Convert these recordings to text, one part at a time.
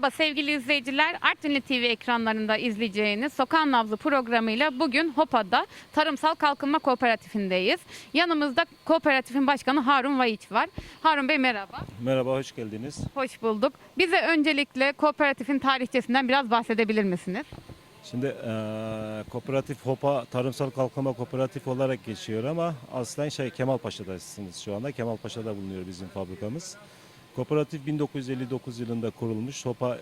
Merhaba sevgili izleyiciler. Artvinli TV ekranlarında izleyeceğiniz Sokağın Nabzı programıyla bugün Hopa'da Tarımsal Kalkınma Kooperatifindeyız. Yanımızda kooperatifin başkanı Harun Vayiç var. Harun Bey merhaba. Merhaba, hoş geldiniz. Hoş bulduk. Bize öncelikle kooperatifin tarihçesinden biraz bahsedebilir misiniz? Şimdi eee, kooperatif HOPA Tarımsal Kalkınma Kooperatif olarak geçiyor ama aslen şey Kemalpaşa'dasınız şu anda. Kemalpaşa'da bulunuyor bizim fabrikamız. Kooperatif 1959 yılında kurulmuş. HOPA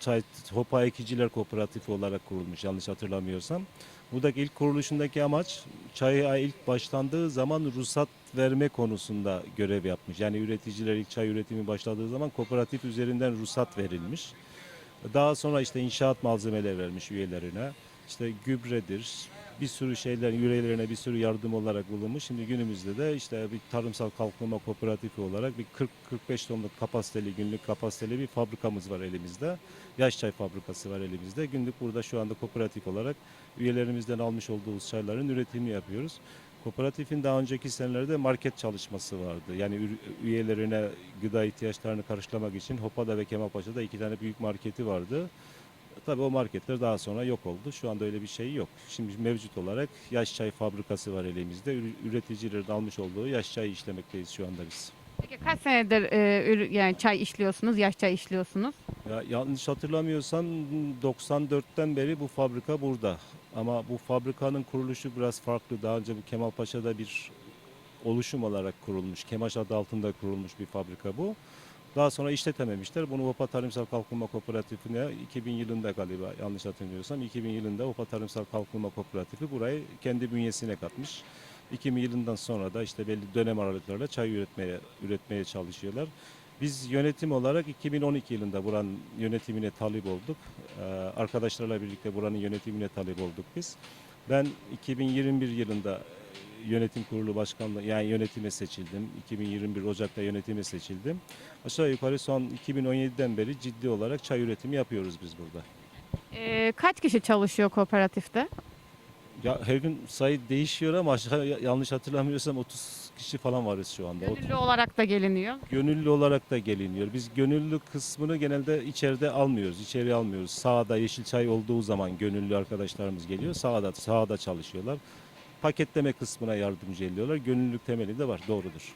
Çay, HOPA Ekiciler Kooperatifi olarak kurulmuş yanlış hatırlamıyorsam. Buradaki ilk kuruluşundaki amaç çaya ilk başlandığı zaman ruhsat verme konusunda görev yapmış. Yani üreticiler ilk çay üretimi başladığı zaman kooperatif üzerinden ruhsat verilmiş. Daha sonra işte inşaat malzemeleri vermiş üyelerine. İşte gübredir, bir sürü şeyler üyelerine bir sürü yardım olarak bulunmuş. Şimdi günümüzde de işte bir tarımsal kalkınma kooperatifi olarak bir 40-45 tonluk kapasiteli, günlük kapasiteli bir fabrikamız var elimizde. Yaş çay fabrikası var elimizde. Günlük burada şu anda kooperatif olarak üyelerimizden almış olduğumuz çayların üretimini yapıyoruz. Kooperatifin daha önceki senelerde market çalışması vardı. Yani üyelerine gıda ihtiyaçlarını karşılamak için Hopa'da ve Kemalpaşa'da iki tane büyük marketi vardı. Tabii o marketler daha sonra yok oldu. Şu anda öyle bir şey yok. Şimdi mevcut olarak yaş çay fabrikası var elimizde. Ür- Üreticilerin almış olduğu yaş çayı işlemekteyiz şu anda biz. Peki kaç senedir e, ür- yani çay işliyorsunuz, yaş çay işliyorsunuz? Ya yanlış hatırlamıyorsam 94'ten beri bu fabrika burada. Ama bu fabrikanın kuruluşu biraz farklı. Daha önce bu Kemalpaşa'da bir oluşum olarak kurulmuş. Kemaş adı altında kurulmuş bir fabrika bu. Daha sonra işletememişler. Bunu Opa Tarımsal Kalkınma Kooperatifine 2000 yılında galiba yanlış hatırlamıyorsam 2000 yılında Opa Tarımsal Kalkınma Kooperatifi burayı kendi bünyesine katmış. 2000 yılından sonra da işte belli dönem aralıklarla çay üretmeye üretmeye çalışıyorlar. Biz yönetim olarak 2012 yılında buranın yönetimine talip olduk. Ee, arkadaşlarla birlikte buranın yönetimine talip olduk biz. Ben 2021 yılında yönetim kurulu başkanlığı yani yönetime seçildim. 2021 Ocak'ta yönetime seçildim. Aşağı yukarı son 2017'den beri ciddi olarak çay üretimi yapıyoruz biz burada. E, kaç kişi çalışıyor kooperatifte? Ya her gün sayı değişiyor ama aşağı yanlış hatırlamıyorsam 30 kişi falan varız şu anda. Gönüllü olarak da geliniyor. Gönüllü olarak da geliniyor. Biz gönüllü kısmını genelde içeride almıyoruz. içeri almıyoruz. Sağda yeşil çay olduğu zaman gönüllü arkadaşlarımız geliyor. Sağda sağda çalışıyorlar. Paketleme kısmına yardımcı ediyorlar. Gönüllülük temeli de var. Doğrudur.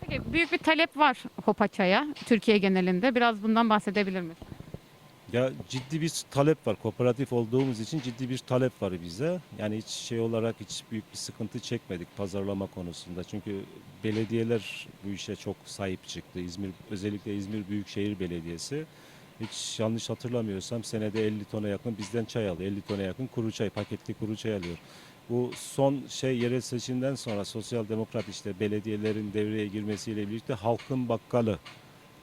Peki büyük bir talep var Hopa çaya Türkiye genelinde. Biraz bundan bahsedebilir misiniz? Ya ciddi bir talep var. Kooperatif olduğumuz için ciddi bir talep var bize. Yani hiç şey olarak hiç büyük bir sıkıntı çekmedik pazarlama konusunda. Çünkü belediyeler bu işe çok sahip çıktı. İzmir özellikle İzmir Büyükşehir Belediyesi hiç yanlış hatırlamıyorsam senede 50 tona yakın bizden çay alıyor. 50 tona yakın kuru çay, paketli kuru çay alıyor. Bu son şey yerel seçimden sonra sosyal demokrat işte belediyelerin devreye girmesiyle birlikte halkın bakkalı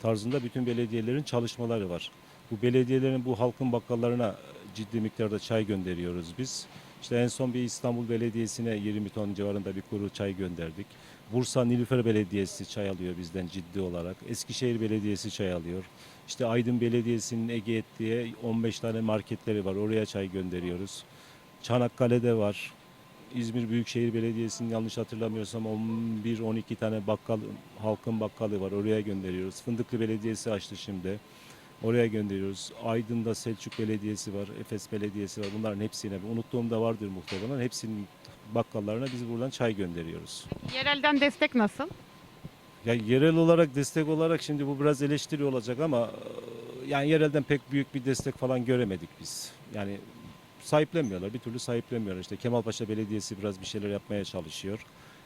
tarzında bütün belediyelerin çalışmaları var. Bu belediyelerin bu halkın bakkallarına ciddi miktarda çay gönderiyoruz biz. İşte en son bir İstanbul Belediyesi'ne 20 ton civarında bir kuru çay gönderdik. Bursa Nilüfer Belediyesi çay alıyor bizden ciddi olarak. Eskişehir Belediyesi çay alıyor. İşte Aydın Belediyesi'nin Ege Et diye 15 tane marketleri var. Oraya çay gönderiyoruz. Çanakkale'de var. İzmir Büyükşehir Belediyesi'nin yanlış hatırlamıyorsam 11-12 tane bakkal, halkın bakkalı var. Oraya gönderiyoruz. Fındıklı Belediyesi açtı şimdi. Oraya gönderiyoruz. Aydın'da Selçuk Belediyesi var, Efes Belediyesi var. Bunların hepsine, unuttuğum da vardır muhtemelen. Hepsinin bakkallarına biz buradan çay gönderiyoruz. Yerelden destek nasıl? Ya yerel olarak destek olarak şimdi bu biraz eleştiri olacak ama yani yerelden pek büyük bir destek falan göremedik biz. Yani sahiplenmiyorlar, bir türlü sahiplenmiyorlar. İşte Kemalpaşa Belediyesi biraz bir şeyler yapmaya çalışıyor.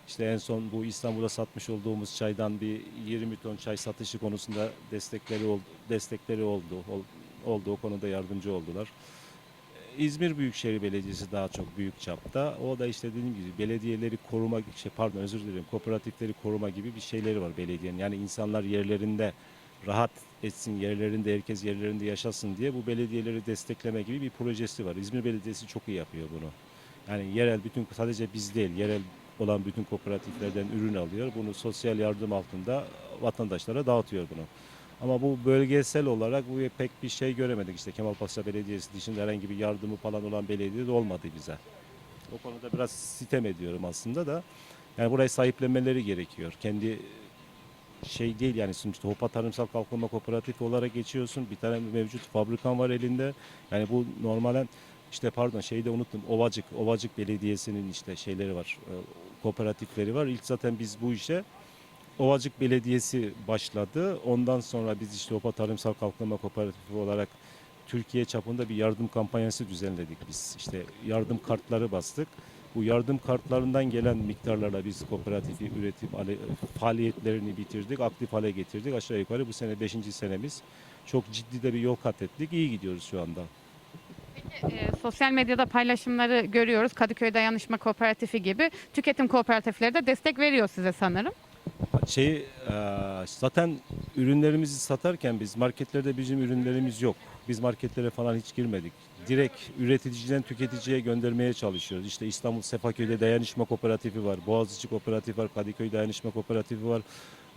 İşte en son bu İstanbul'a satmış olduğumuz çaydan bir 20 ton çay satışı konusunda destekleri oldu, destekleri oldu. Ol- oldu o konuda yardımcı oldular. İzmir Büyükşehir Belediyesi daha çok büyük çapta. O da işte dediğim gibi belediyeleri koruma, şey pardon özür dilerim, kooperatifleri koruma gibi bir şeyleri var belediyenin. Yani insanlar yerlerinde rahat etsin, yerlerinde herkes yerlerinde yaşasın diye bu belediyeleri destekleme gibi bir projesi var. İzmir Belediyesi çok iyi yapıyor bunu. Yani yerel bütün sadece biz değil, yerel olan bütün kooperatiflerden ürün alıyor. Bunu sosyal yardım altında vatandaşlara dağıtıyor bunu. Ama bu bölgesel olarak bu pek bir şey göremedik. İşte Kemalpaşa Belediyesi dışında herhangi bir yardımı falan olan belediye de olmadı bize. O konuda biraz sitem ediyorum aslında da. Yani burayı sahiplenmeleri gerekiyor. Kendi şey değil yani sonuçta Hopa Tarımsal Kalkınma Kooperatifi olarak geçiyorsun. Bir tane mevcut fabrikan var elinde. Yani bu normalen işte pardon şeyi de unuttum. Ovacık, Ovacık Belediyesi'nin işte şeyleri var. e, Kooperatifleri var. İlk zaten biz bu işe Ovacık Belediyesi başladı. Ondan sonra biz işte Hopa Tarımsal Kalkınma Kooperatifi olarak Türkiye çapında bir yardım kampanyası düzenledik biz. İşte yardım kartları bastık. Bu yardım kartlarından gelen miktarlarla biz kooperatifi üretip faaliyetlerini bitirdik, aktif hale getirdik. Aşağı yukarı bu sene 5. senemiz. Çok ciddi de bir yol kat ettik. İyi gidiyoruz şu anda. E, sosyal medyada paylaşımları görüyoruz. Kadıköy Dayanışma Kooperatifi gibi tüketim kooperatifleri de destek veriyor size sanırım. Şey e, zaten ürünlerimizi satarken biz marketlerde bizim ürünlerimiz yok. Biz marketlere falan hiç girmedik. Direkt üreticiden tüketiciye göndermeye çalışıyoruz. İşte İstanbul Sefaköy'de Dayanışma Kooperatifi var. Boğaziçi Kooperatifi var. Kadıköy Dayanışma Kooperatifi var.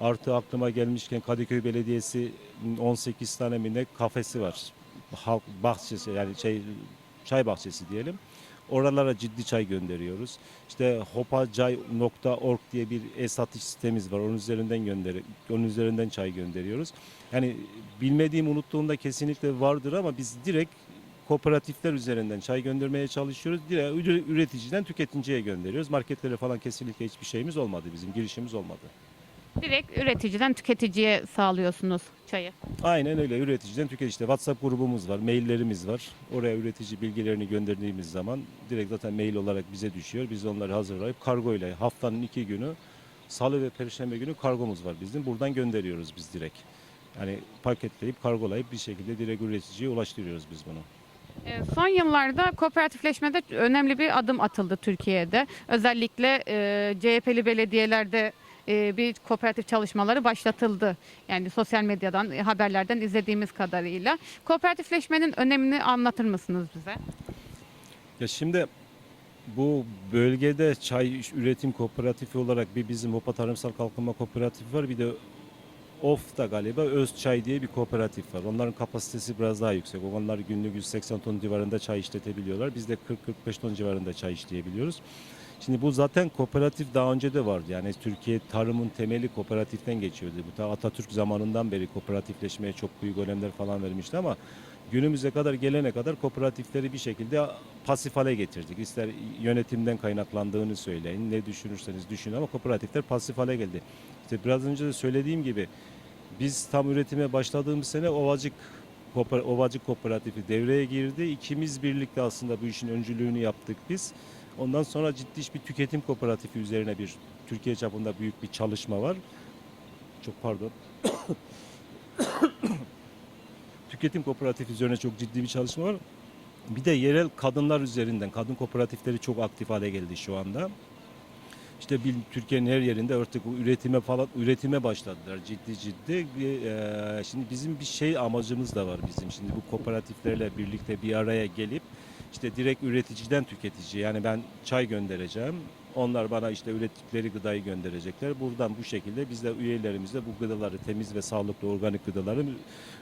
Artı aklıma gelmişken Kadıköy Belediyesi 18 tane mi kafesi var. Halk bahçesi yani şey çay bahçesi diyelim. Oralara ciddi çay gönderiyoruz. İşte hopacay.org diye bir e-satış sitemiz var. Onun üzerinden gönder onun üzerinden çay gönderiyoruz. Yani bilmediğim unuttuğumda kesinlikle vardır ama biz direkt kooperatifler üzerinden çay göndermeye çalışıyoruz. Direkt üre- üreticiden tüketiciye gönderiyoruz. Marketlere falan kesinlikle hiçbir şeyimiz olmadı bizim girişimiz olmadı. Direkt üreticiden tüketiciye sağlıyorsunuz çayı. Aynen öyle üreticiden tüketici. İşte WhatsApp grubumuz var, maillerimiz var. Oraya üretici bilgilerini gönderdiğimiz zaman direkt zaten mail olarak bize düşüyor. Biz onları hazırlayıp kargo ile haftanın iki günü salı ve perşembe günü kargomuz var bizim. Buradan gönderiyoruz biz direkt. Yani paketleyip kargolayıp bir şekilde direkt üreticiye ulaştırıyoruz biz bunu. E, Son yıllarda kooperatifleşmede önemli bir adım atıldı Türkiye'de. Özellikle e, CHP'li belediyelerde e, bir kooperatif çalışmaları başlatıldı. Yani sosyal medyadan, haberlerden izlediğimiz kadarıyla. Kooperatifleşmenin önemini anlatır mısınız bize? Ya şimdi bu bölgede çay üretim kooperatifi olarak bir bizim Hopa Tarımsal Kalkınma Kooperatifi var. Bir de OF'da galiba Özçay diye bir kooperatif var. Onların kapasitesi biraz daha yüksek. Onlar günlük 180 ton civarında çay işletebiliyorlar. Biz de 40-45 ton civarında çay işleyebiliyoruz. Şimdi bu zaten kooperatif daha önce de vardı. Yani Türkiye tarımın temeli kooperatiften geçiyordu. Bu ta Atatürk zamanından beri kooperatifleşmeye çok büyük önemler falan vermişti ama günümüze kadar gelene kadar kooperatifleri bir şekilde pasif hale getirdik. İster yönetimden kaynaklandığını söyleyin, ne düşünürseniz düşünün ama kooperatifler pasif hale geldi. İşte biraz önce de söylediğim gibi biz tam üretime başladığımız sene Ovacık Ovacık Kooperatifi devreye girdi. İkimiz birlikte aslında bu işin öncülüğünü yaptık biz. Ondan sonra ciddi bir tüketim kooperatifi üzerine bir Türkiye çapında büyük bir çalışma var. Çok pardon. Tüketim kooperatifi üzerine çok ciddi bir çalışma var. Bir de yerel kadınlar üzerinden kadın kooperatifleri çok aktif hale geldi şu anda. İşte Türkiye'nin her yerinde artık üretime falan üretime başladılar ciddi ciddi. Eee, şimdi bizim bir şey amacımız da var bizim. Şimdi bu kooperatiflerle birlikte bir araya gelip işte direkt üreticiden tüketiciye yani ben çay göndereceğim. Onlar bana işte ürettikleri gıdayı gönderecekler. Buradan bu şekilde biz de üyelerimize bu gıdaları temiz ve sağlıklı organik gıdaları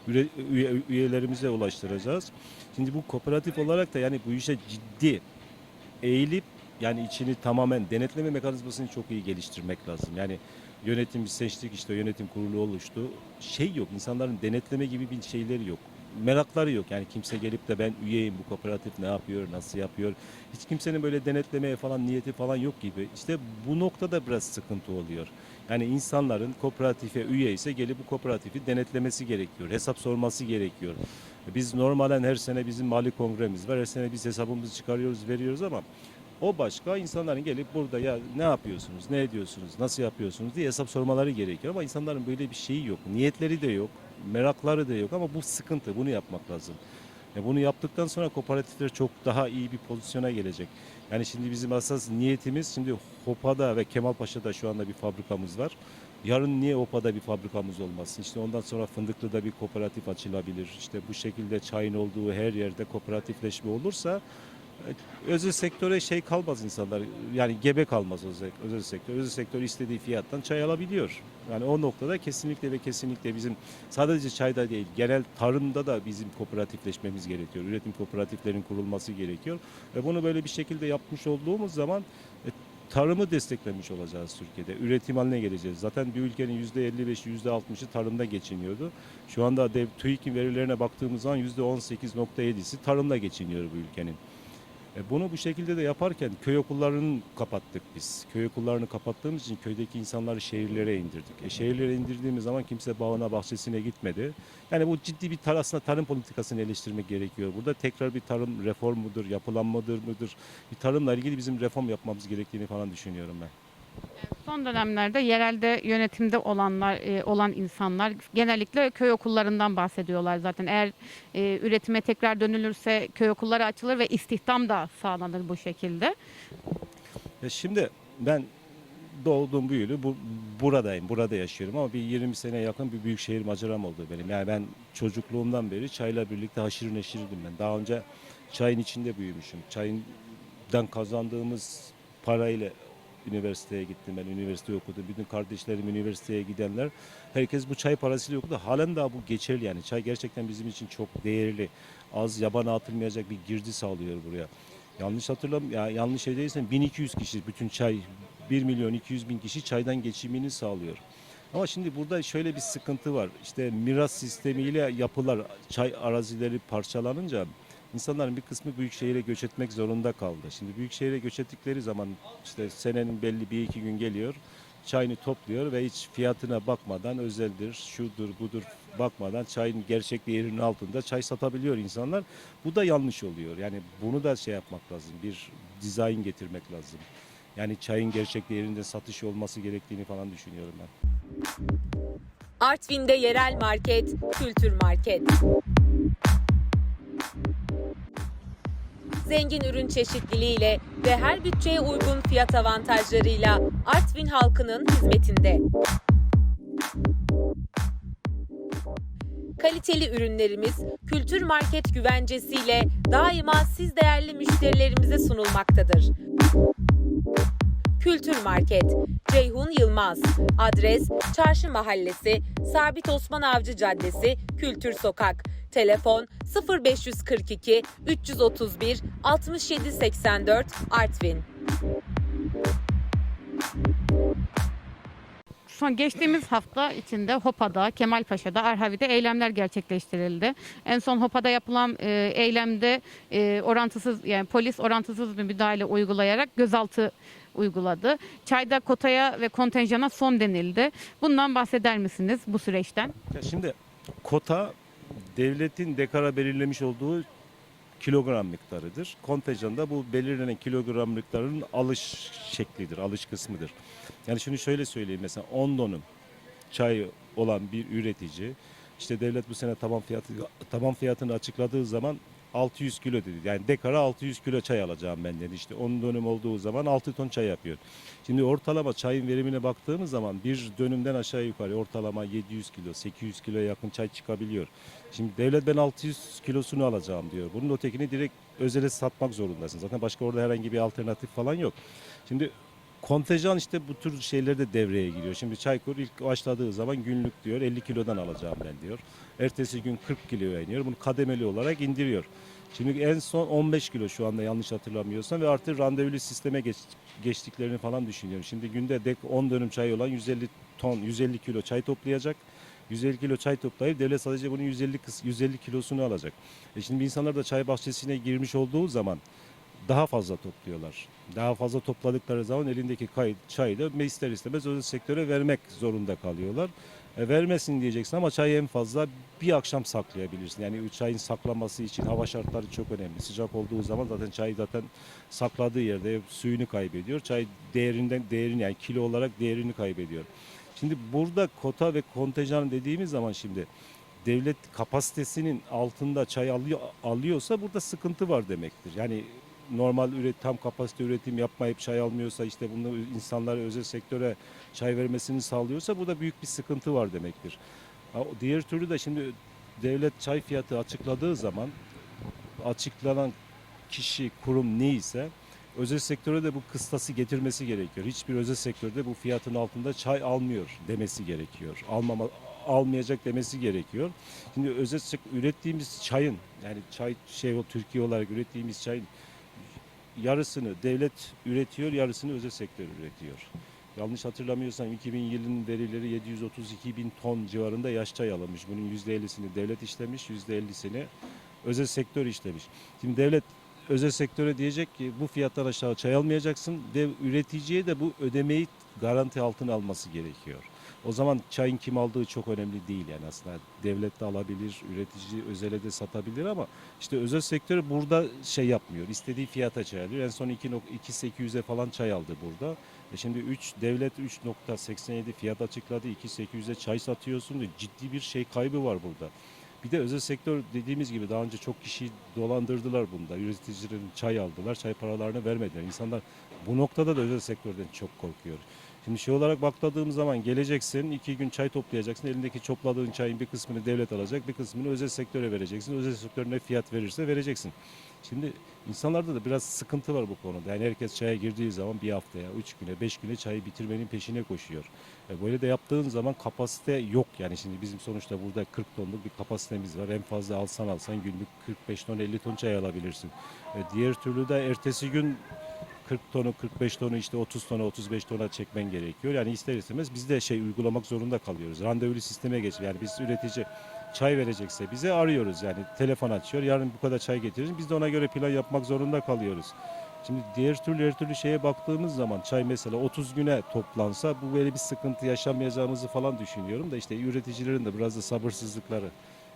üye- üyelerimize ulaştıracağız. Şimdi bu kooperatif olarak da yani bu işe ciddi eğilip yani içini tamamen denetleme mekanizmasını çok iyi geliştirmek lazım. Yani yönetim seçtik işte yönetim kurulu oluştu. Şey yok insanların denetleme gibi bir şeyleri yok. Merakları yok. Yani kimse gelip de ben üyeyim bu kooperatif ne yapıyor, nasıl yapıyor. Hiç kimsenin böyle denetlemeye falan niyeti falan yok gibi. İşte bu noktada biraz sıkıntı oluyor. Yani insanların kooperatife üye ise gelip bu kooperatifi denetlemesi gerekiyor. Hesap sorması gerekiyor. Biz normalen her sene bizim mali kongremiz var. Her sene biz hesabımızı çıkarıyoruz, veriyoruz ama o başka insanların gelip burada ya ne yapıyorsunuz, ne ediyorsunuz, nasıl yapıyorsunuz diye hesap sormaları gerekiyor. Ama insanların böyle bir şeyi yok. Niyetleri de yok, merakları da yok ama bu sıkıntı. Bunu yapmak lazım. Ya bunu yaptıktan sonra kooperatifler çok daha iyi bir pozisyona gelecek. Yani şimdi bizim asas niyetimiz şimdi Hopa'da ve Kemalpaşa'da şu anda bir fabrikamız var. Yarın niye Hopa'da bir fabrikamız olmasın? İşte ondan sonra Fındıklı'da bir kooperatif açılabilir. İşte bu şekilde çayın olduğu her yerde kooperatifleşme olursa e, özel sektöre şey kalmaz insanlar. Yani gebe kalmaz özel, özel sektör. Özel sektör istediği fiyattan çay alabiliyor. Yani o noktada kesinlikle ve kesinlikle bizim sadece çayda değil genel tarımda da bizim kooperatifleşmemiz gerekiyor. Üretim kooperatiflerin kurulması gerekiyor. Ve bunu böyle bir şekilde yapmış olduğumuz zaman e, tarımı desteklemiş olacağız Türkiye'de. Üretim haline geleceğiz. Zaten bir ülkenin %55'i, %60'ı tarımda geçiniyordu. Şu anda dev, TÜİK'in verilerine baktığımız zaman %18.7'si tarımda geçiniyor bu ülkenin. E, Bunu bu şekilde de yaparken köy okullarını kapattık biz. Köy okullarını kapattığımız için köydeki insanları şehirlere indirdik. E, şehirlere indirdiğimiz zaman kimse bağına bahçesine gitmedi. Yani bu ciddi bir tar aslında tarım politikasını eleştirmek gerekiyor. Burada tekrar bir tarım reform mudur, yapılanmadır mıdır? Bir tarımla ilgili bizim reform yapmamız gerektiğini falan düşünüyorum ben. Son dönemlerde yerelde yönetimde olanlar e, olan insanlar genellikle köy okullarından bahsediyorlar zaten. Eğer e, üretime tekrar dönülürse köy okulları açılır ve istihdam da sağlanır bu şekilde. Ya şimdi ben doğdum büyüdüm bu, buradayım, burada yaşıyorum ama bir 20 sene yakın bir büyük şehir maceram oldu benim. Yani ben çocukluğumdan beri çayla birlikte haşır neşirdim ben. Daha önce çayın içinde büyümüşüm. Çayından kazandığımız parayla üniversiteye gittim ben, üniversite okudum. Bütün kardeşlerim üniversiteye gidenler, herkes bu çay parasıyla okudu. Halen daha bu geçerli yani. Çay gerçekten bizim için çok değerli. Az yabana atılmayacak bir girdi sağlıyor buraya. Yanlış hatırlam ya yanlış şey değilsem 1200 kişi bütün çay 1 milyon 200 bin kişi çaydan geçimini sağlıyor. Ama şimdi burada şöyle bir sıkıntı var. İşte miras sistemiyle yapılar çay arazileri parçalanınca insanların bir kısmı büyük şehire göç etmek zorunda kaldı. Şimdi büyük şehire göç ettikleri zaman işte senenin belli bir iki gün geliyor çayını topluyor ve hiç fiyatına bakmadan özeldir, şudur budur bakmadan çayın gerçek değerinin altında çay satabiliyor insanlar. Bu da yanlış oluyor. Yani bunu da şey yapmak lazım. Bir dizayn getirmek lazım. Yani çayın gerçek değerinde satış olması gerektiğini falan düşünüyorum ben. Artvin'de yerel market, kültür market. Zengin ürün çeşitliliğiyle ve her bütçeye uygun fiyat avantajlarıyla Artvin halkının hizmetinde. Kaliteli ürünlerimiz kültür market güvencesiyle daima siz değerli müşterilerimize sunulmaktadır. Kültür Market, Ceyhun Yılmaz. Adres Çarşı Mahallesi, Sabit Osman Avcı Caddesi, Kültür Sokak. Telefon 0542 331 6784 Artvin. Son geçtiğimiz hafta içinde Hopa'da, Kemalpaşa'da, Erhavi'de eylemler gerçekleştirildi. En son Hopa'da yapılan e, eylemde e, orantısız yani polis orantısız bir müdahale uygulayarak gözaltı uyguladı. Çayda kotaya ve kontenjana son denildi. Bundan bahseder misiniz bu süreçten? Ya şimdi kota devletin dekara belirlemiş olduğu kilogram miktarıdır. Kontenjanda bu belirlenen kilogram miktarının alış şeklidir, alış kısmıdır. Yani şunu şöyle söyleyeyim mesela 10 donum çay olan bir üretici işte devlet bu sene taban fiyatı taban fiyatını açıkladığı zaman 600 kilo dedi. Yani dekara 600 kilo çay alacağım ben dedi. İşte 10 dönüm olduğu zaman 6 ton çay yapıyor. Şimdi ortalama çayın verimine baktığımız zaman bir dönümden aşağı yukarı ortalama 700 kilo, 800 kilo yakın çay çıkabiliyor. Şimdi devlet ben 600 kilosunu alacağım diyor. Bunun ötekini direkt özele satmak zorundasın. Zaten başka orada herhangi bir alternatif falan yok. Şimdi kontenjan işte bu tür şeyler de devreye giriyor. Şimdi Çaykur ilk başladığı zaman günlük diyor 50 kilodan alacağım ben diyor. Ertesi gün 40 kiloya iniyor. Bunu kademeli olarak indiriyor. Şimdi en son 15 kilo şu anda yanlış hatırlamıyorsam ve artık randevulu sisteme geç, geçtiklerini falan düşünüyorum. Şimdi günde dek 10 dönüm çay olan 150 ton, 150 kilo çay toplayacak. 150 kilo çay toplayıp devlet sadece bunun 150 kıs- 150 kilosunu alacak. E şimdi insanlar da çay bahçesine girmiş olduğu zaman daha fazla topluyorlar. Daha fazla topladıkları zaman elindeki çayı da ister istemez özel sektöre vermek zorunda kalıyorlar. E, vermesin diyeceksin ama çayı en fazla bir akşam saklayabilirsin. Yani çayın saklanması için hava şartları çok önemli. Sıcak olduğu zaman zaten çay zaten sakladığı yerde suyunu kaybediyor. Çay değerinden değerini yani kilo olarak değerini kaybediyor. Şimdi burada kota ve kontenjan dediğimiz zaman şimdi devlet kapasitesinin altında çay alıyor, alıyorsa burada sıkıntı var demektir. Yani normal üret tam kapasite üretim yapmayıp çay almıyorsa işte bunu insanlara özel sektöre çay vermesini sağlıyorsa burada büyük bir sıkıntı var demektir. Diğer türlü de şimdi devlet çay fiyatı açıkladığı zaman açıklanan kişi, kurum neyse özel sektöre de bu kıstası getirmesi gerekiyor. Hiçbir özel sektörde bu fiyatın altında çay almıyor demesi gerekiyor. Almama, almayacak demesi gerekiyor. Şimdi özel sek- ürettiğimiz çayın yani çay şey o Türkiye olarak ürettiğimiz çayın yarısını devlet üretiyor, yarısını özel sektör üretiyor. Yanlış hatırlamıyorsam 2000 yılın verileri 732 bin ton civarında yaş çay alınmış. Bunun %50'sini devlet işlemiş, %50'sini özel sektör işlemiş. Şimdi devlet özel sektöre diyecek ki bu fiyattan aşağı çay almayacaksın ve üreticiye de bu ödemeyi garanti altına alması gerekiyor. O zaman çayın kim aldığı çok önemli değil yani aslında devlet de alabilir, üretici özele de satabilir ama işte özel sektör burada şey yapmıyor. İstediği fiyata çay alıyor. En son 2.800'e falan çay aldı burada. E şimdi 3 devlet 3.87 fiyat açıkladı. 2.800'e çay satıyorsun. diyor. Ciddi bir şey kaybı var burada. Bir de özel sektör dediğimiz gibi daha önce çok kişi dolandırdılar bunda. Üreticilerin çay aldılar, çay paralarını vermediler. İnsanlar bu noktada da özel sektörden çok korkuyor. Şimdi şey olarak bakladığım zaman geleceksin, iki gün çay toplayacaksın. Elindeki topladığın çayın bir kısmını devlet alacak, bir kısmını özel sektöre vereceksin. Özel sektör ne fiyat verirse vereceksin. Şimdi insanlarda da biraz sıkıntı var bu konuda. Yani herkes çaya girdiği zaman bir haftaya, üç güne, beş güne çayı bitirmenin peşine koşuyor. E böyle de yaptığın zaman kapasite yok. Yani şimdi bizim sonuçta burada 40 tonluk bir kapasitemiz var. En fazla alsan alsan günlük 45 ton 50 ton çay alabilirsin. E diğer türlü de ertesi gün 40 tonu 45 tonu işte 30 tona 35 tona çekmen gerekiyor. Yani ister istemez biz de şey uygulamak zorunda kalıyoruz. Randevulu sisteme geç. Yani biz üretici çay verecekse bize arıyoruz yani telefon açıyor. Yarın bu kadar çay getirin. Biz de ona göre plan yapmak zorunda kalıyoruz. Şimdi diğer türlü her türlü şeye baktığımız zaman çay mesela 30 güne toplansa bu böyle bir sıkıntı yaşamayacağımızı falan düşünüyorum da işte üreticilerin de biraz da sabırsızlıkları.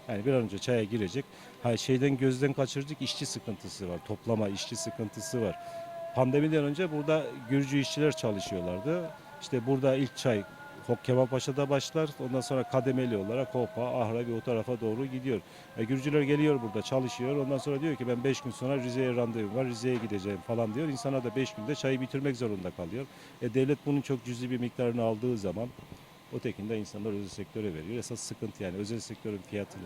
Yani bir an önce çaya girecek. Ha şeyden gözden kaçırdık işçi sıkıntısı var. Toplama işçi sıkıntısı var. Pandemiden önce burada Gürcü işçiler çalışıyorlardı. İşte burada ilk çay Kemalpaşa'da başlar. Ondan sonra kademeli olarak Hopa, Ahra ve o tarafa doğru gidiyor. E, Gürcüler geliyor burada çalışıyor. Ondan sonra diyor ki ben 5 gün sonra Rize'ye randevum var. Rize'ye gideceğim falan diyor. İnsanlar da 5 günde çayı bitirmek zorunda kalıyor. E, devlet bunun çok cüzi bir miktarını aldığı zaman ötekinde insanlar özel sektöre veriyor. Esas sıkıntı yani özel sektörün fiyatını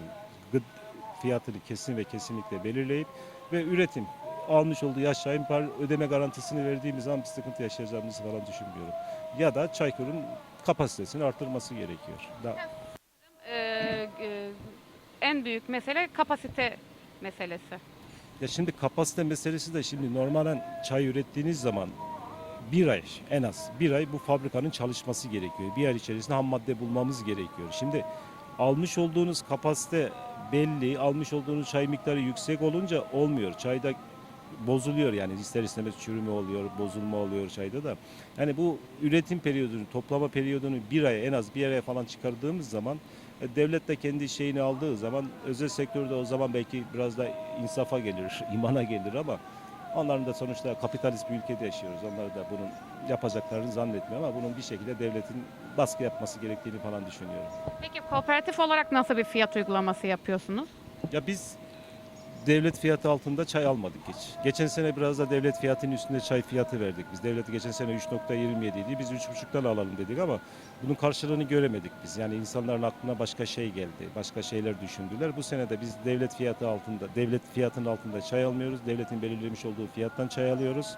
fiyatını kesin ve kesinlikle belirleyip ve üretim almış olduğu yaş çayın par ödeme garantisini verdiğimiz zaman bir sıkıntı yaşayacağımızı falan düşünmüyorum. Ya da Çaykur'un kapasitesini arttırması gerekiyor. Da, Ee, e, en büyük mesele kapasite meselesi. ya şimdi kapasite meselesi de şimdi normalen çay ürettiğiniz zaman bir ay en az bir ay bu fabrikanın çalışması gerekiyor. Bir ay içerisinde ham madde bulmamız gerekiyor. Şimdi almış olduğunuz kapasite belli, almış olduğunuz çay miktarı yüksek olunca olmuyor. Çayda bozuluyor yani ister istemez çürüme oluyor, bozulma oluyor çayda da. Yani bu üretim periyodunu, toplama periyodunu bir ay en az bir aya falan çıkardığımız zaman e, devlet de kendi şeyini aldığı zaman özel sektörde o zaman belki biraz da insafa gelir, imana gelir ama onların da sonuçta kapitalist bir ülkede yaşıyoruz. Onlar da bunun yapacaklarını zannetmiyorum ama bunun bir şekilde devletin baskı yapması gerektiğini falan düşünüyorum. Peki kooperatif olarak nasıl bir fiyat uygulaması yapıyorsunuz? Ya biz devlet fiyatı altında çay almadık hiç. Geçen sene biraz da devlet fiyatının üstünde çay fiyatı verdik. Biz devleti geçen sene 3.27 idi. Biz 3.5'tan alalım dedik ama bunun karşılığını göremedik biz. Yani insanların aklına başka şey geldi. Başka şeyler düşündüler. Bu sene de biz devlet fiyatı altında, devlet fiyatının altında çay almıyoruz. Devletin belirlemiş olduğu fiyattan çay alıyoruz.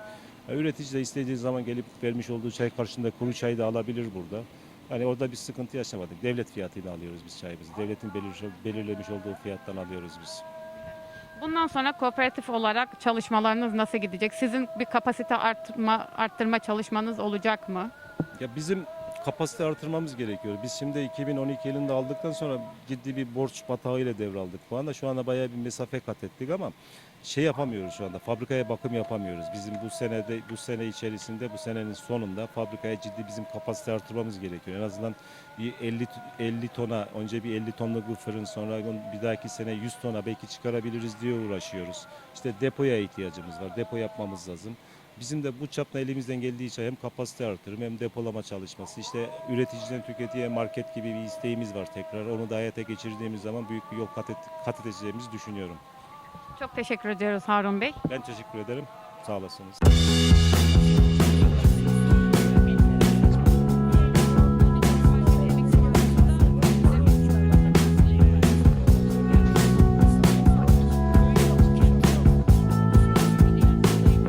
Üretici de istediği zaman gelip vermiş olduğu çay karşında kuru çay da alabilir burada. Yani orada bir sıkıntı yaşamadık. Devlet fiyatıyla alıyoruz biz çayımızı. Devletin belir- belirlemiş olduğu fiyattan alıyoruz biz. Bundan sonra kooperatif olarak çalışmalarınız nasıl gidecek? Sizin bir kapasite arttırma, arttırma çalışmanız olacak mı? Ya bizim kapasite artırmamız gerekiyor. Biz şimdi 2012 yılında aldıktan sonra ciddi bir borç batağıyla devraldık. Bu anda şu anda bayağı bir mesafe kat ettik ama şey yapamıyoruz şu anda. Fabrikaya bakım yapamıyoruz. Bizim bu senede bu sene içerisinde bu senenin sonunda fabrikaya ciddi bizim kapasite artırmamız gerekiyor. En azından bir 50 t- 50 tona önce bir 50 tonluk bir fırın sonra bir dahaki sene 100 tona belki çıkarabiliriz diye uğraşıyoruz. İşte depoya ihtiyacımız var. Depo yapmamız lazım. Bizim de bu çapta elimizden geldiği için hem kapasite artırım hem depolama çalışması. İşte üreticiden tüketiye market gibi bir isteğimiz var tekrar. Onu da hayata geçirdiğimiz zaman büyük bir yol kat, et, kat edeceğimizi düşünüyorum. Çok teşekkür ediyoruz Harun Bey. Ben teşekkür ederim. Sağ olasınız.